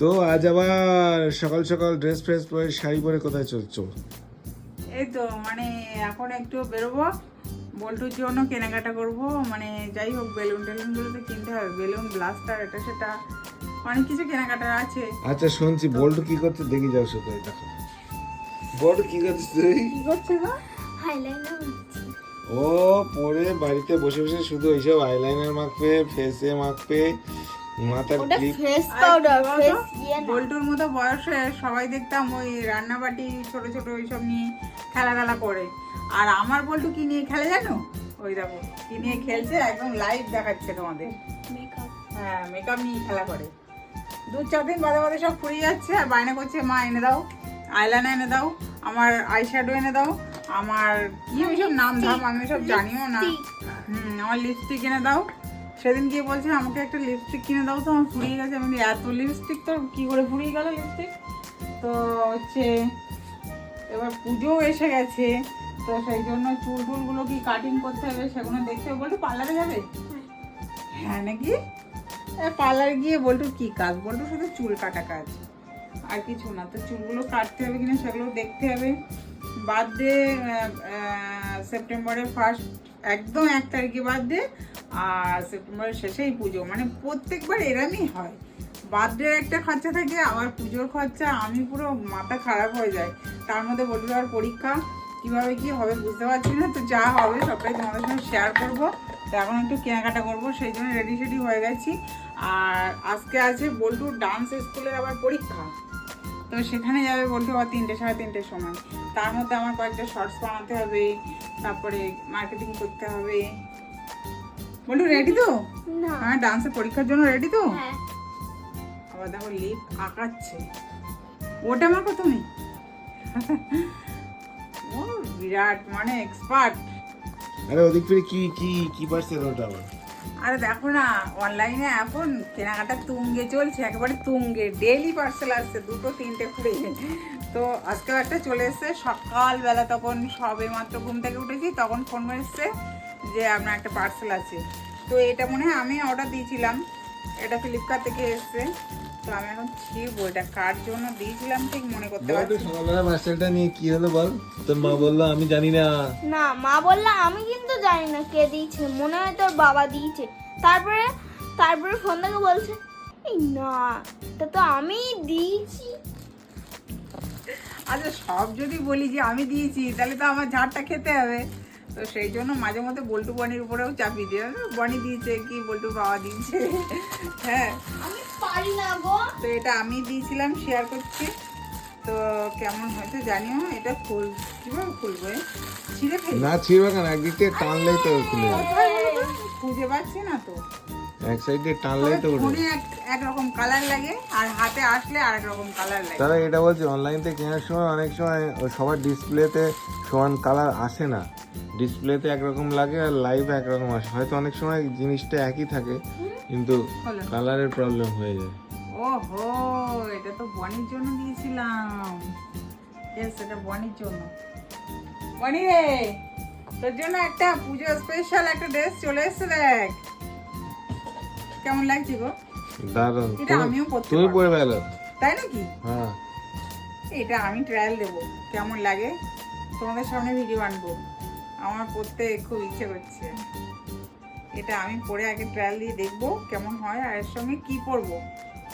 তো আজ আবার সকাল সকাল ড্রেস ফ্রেস পরে শাড়ি পরে কোথায় চলছো? এই তো মানে এখন একটু বেরোবো। বল্টুর জন্য কেনাকাটা করব। মানে যাই হোক বেলুন টেলুনগুলো তো কিনতে হবে। বেলুন ব্লাস্টার এটা সেটা অনেক কিছু কেনাকাটার আছে। আচ্ছা শুনছি বল্টু কি করছে? দেখি যাও শুধু দেখো। বল্টু কি করছিস তুই? কি করছে গো? হাইলাইনার ও পরে বাড়িতে বসে বসে শুধু এইসব আইলাইনার মাখবে ফেসে মাখবে। মাথার ক্লিপ ফেস পাউডার ফেস ইয়ে বল্টুর মতো বয়সে সবাই দেখতাম ওই রান্নাবাটি ছোট ছোট ওইসব নিয়ে খেলা খেলা করে। আর আমার বল্টু কি নিয়ে খেলে জানো? ওই দেখো কি নিয়ে খেলছে একদম লাইভ দেখাচ্ছে তোমাদের। হ্যাঁ মেকআপ নিয়ে খেলা করে। দু চার দিন বাদে বাদে সব ফুরিয়ে যাচ্ছে আর বায়না করছে মা এনে দাও। আইলাইনার এনে দাও। আমার আই শ্যাডো এনে দাও। আমার কি ওইসব নাম ধাম আমি সব জানিও না। হুম আমার লিপস্টিক এনে দাও। সেদিন গিয়ে বলছে, আমাকে একটা লিপস্টিক কিনে দাও তো, আমার ফুরিয়ে গেছে। আমি এত লিপস্টিক তো কি করে ফুরিয়ে গেল লিপস্টিক তো হচ্ছে, এবার পুজোও এসে গেছে। তো সেই জন্য চুল টুলগুলো কি কাটিং করতে হবে সেগুলো দেখতে হবে। বলতো পার্লারে যাবে? হ্যাঁ নাকি? পার্লারে গিয়ে বলতো কি কাজ? বলতো শুধু চুল কাটা কাজ, আর কিছু না। তো চুলগুলো কাটতে হবে কিনা সেগুলো দেখতে হবে। বার্থডে সেপ্টেম্বরের ফার্স্ট একদম এক তারিখে বার্থডে আর সেপ্টেম্বরের শেষেই পুজো মানে প্রত্যেকবার এরমই হয়। বার্থডে একটা খরচা থাকে, আবার পুজোর খরচা, আমি পুরো মাথা খারাপ হয়ে যায়। তার মধ্যে আর পরীক্ষা কীভাবে কি হবে বুঝতে পারছি না, তো যা হবে সবটাই তোমাদের সঙ্গে শেয়ার করব। তো এখন একটু কেনাকাটা করব, সেই জন্য রেডি সেডি হয়ে গেছি। আর আজকে আছে বল্টুর ডান্স স্কুলের আবার পরীক্ষা। তো সেখানে যাবে বলতে আবার তিনটে, সাড়ে তিনটের সময়। তার মধ্যে আমার কয়েকটা শর্টস বানাতে হবে, তারপরে মার্কেটিং করতে হবে। বলটু রেডি তো? না। হ্যাঁ ডান্সের পরীক্ষার জন্য রেডি তো? হ্যাঁ। আবার দেখো লিপ আঁকাচ্ছে। ওটা মাখো তুমি? ও বিরাট মানে এক্সপার্ট আরে ওদিক ফিরে কি কি কি পারছে ওটা আবার? আরে দেখো না অনলাইনে এখন কেনাকাটা তুঙ্গে চলছে একেবারে তুঙ্গে। ডেলি পার্সেল আসছে দুটো তিনটে করে। তো আজকেও একটা চলে এসছে সকালবেলা তখন সবে মাত্র ঘুম থেকে উঠেছি তখন ফোন এসছে যে আপনার একটা পার্সেল আছে। তো এটা মনে হয় আমি অর্ডার দিয়েছিলাম। এটা ফ্লিপকার্ট থেকে এসছে। তো আমি এখন ছিড়বো এটা। কার জন্য দিয়েছিলাম ঠিক মনে করতে পারছি। সকালবেলা পার্সেলটা নিয়ে কি হলো বল? তোর মা বলল আমি জানি না। না মা বলল আমি কিন্তু জানি না কে দিয়েছে। মনে হয় তোর বাবা দিয়েছে। তারপরে তারপরে ফোন থেকে বলছে এই না এটা তো আমি দিয়েছি। আচ্ছা সব যদি বলি যে আমি দিয়েছি তাহলে তো আমার ঝাড়টা খেতে হবে। তো সেই জন্য মাঝে মধ্যে বল্টু বনির উপরেও চাপিয়ে দিয়ে বনি দিয়েছে কি বল্টু বাবা দিয়েছে? হ্যাঁ। তো এটা আমি দিয়েছিলাম শেয়ার করছি। তো কেমন হয়েছে জানিও এটা ফুল কীভাবে খুলবো? ছিঁড়ে ফেলি না ছিড়বে কেন একদিক থেকে টানলেই তো খুলে? খুঁজে পাচ্ছি না তো। এক সাইড টানলেই তো উঠে ফোনে এক একরকম কালার লাগে আর হাতে আসলে আর রকম কালার লাগে। তারা এটা বলছে অনলাইন থেকে কেনার সময় অনেক সময় সবার ডিসপ্লেতে সমান কালার আসে না। ডিসপ্লেতে একরকম লাগে আর লাইভ একরকম আসে। হয়তো অনেক সময় জিনিসটা একই থাকে কিন্তু কালারের প্রবলেম হয়ে যায়। ওহো এটা তো বনির জন্য দিয়েছিলাম। ইয়েস এটা বনির জন্য। বনি রে তোর জন্য একটা পুজো স্পেশাল একটা ড্রেস চলে এসেছে দেখ। কেমন লাগছে গো? দারুণ। এটা আমিও পরতে পরে তাই নাকি? হ্যাঁ। এটা আমি ট্রায়াল দেবো কেমন লাগে? তোমাদের সামনে ভিডিও আনব। আমার পরতে খুব ইচ্ছে করছে। এটা আমি পরে আগে ট্রায়াল দিয়ে দেখব কেমন হয় আর এর সঙ্গে কি পরবো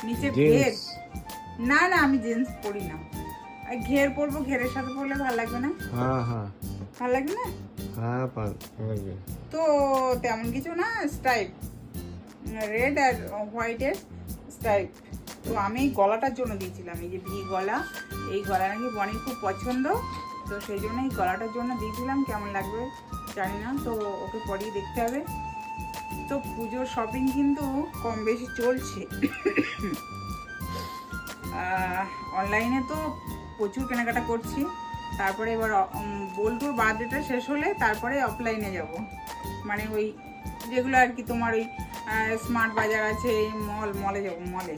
নিচে ঘের। না না আমি জিন্স পরি না। আর ঘের পরবো ঘেরের সাথে পরলে ভালো লাগবে না? হ্যাঁ হ্যাঁ। ভালো লাগবে না? হ্যাঁ লাগবে। তো তেমন কিছু না স্ট্রাইপ রেড আর হোয়াইটের স্ট্রাইপ তো আমি গলাটার জন্য দিয়েছিলাম এই যে ভি গলা। এই গলা নাকি বনির খুব পছন্দ। তো সেই জন্য এই গলাটার জন্য দিয়েছিলাম, কেমন লাগবে জানি না, তো ওকে পরেই দেখতে হবে। তো পুজোর শপিং কিন্তু কম বেশি চলছে। অনলাইনে তো প্রচুর কেনাকাটা করছি। তারপরে এবার বল্টুর বার্থডেটা শেষ হলে তারপরে অফলাইনে যাব। মানে ওই যেগুলো আর কি তোমার ওই স্মার্ট বাজার আছে মল মলে যাব মলে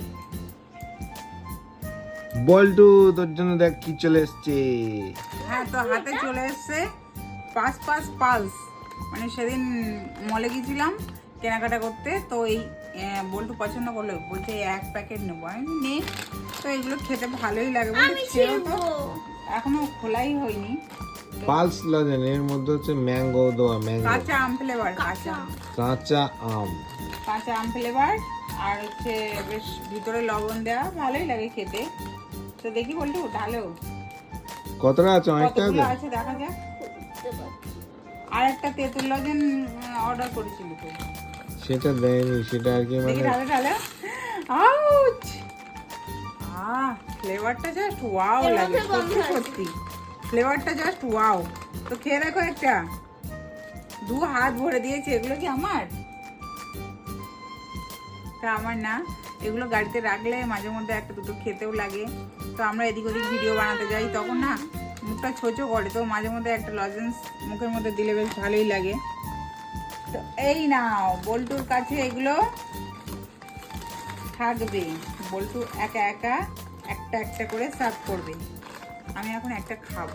বল্টু তোর জন্য দেখ কি চলে এসছে। হ্যাঁ তো হাতে চলে এসছে পাঁচ পাঁচ পালস। মানে সেদিন মলে গেছিলাম কেনাকাটা করতে তো এই বল্টু পছন্দ করল। বলছে এক প্যাকেট নেব। আমি নে। তো এগুলো খেতে ভালোই লাগে এখনও খোলাই হয়নি। পালস লজেন এর মধ্যে হচ্ছে ম্যাঙ্গো দেওয়া ম্যাঙ্গো। কাঁচা আম ফ্লেভার কাঁচা আম। কাঁচা আম। কাঁচা আম ফ্লেভার আর হচ্ছে বেশ ভিতরে লবণ দেওয়া ভালোই লাগে খেতে। তো দেখি ঢালো কতটা আছে? অনেকটা আছে? আছে দেখা যাক। আর একটা তেঁতুল লজেন অর্ডার করেছিলি তো। সেটা দেয়নি সেটা আর কি মানে ঢালে ঢালে আউচ আহ ফ্লেভারটা জাস্ট ওয়াও লাগে সত্যি সত্যি। ফ্লেভারটা জাস্ট ওয়াও তো খেয়ে দেখো একটা। দু হাত ভরে দিয়েছে এগুলো কি আমার? তা আমার না। এগুলো গাড়িতে রাখলে মাঝে মধ্যে একটা দুটো খেতেও লাগে। তো আমরা এদিক ওদিক ভিডিও বানাতে যাই। তখন না, মুখটা ছোচো করে, তো মাঝে মধ্যে একটা লজেন্স মুখের মধ্যে দিলে বেশ ভালোই লাগে। তো এই নাও, বল্টুর কাছে এগুলো থাকবে। বল্টু একা একা একটা একটা করে সার্ভ করবে। আমি এখন একটা খাব।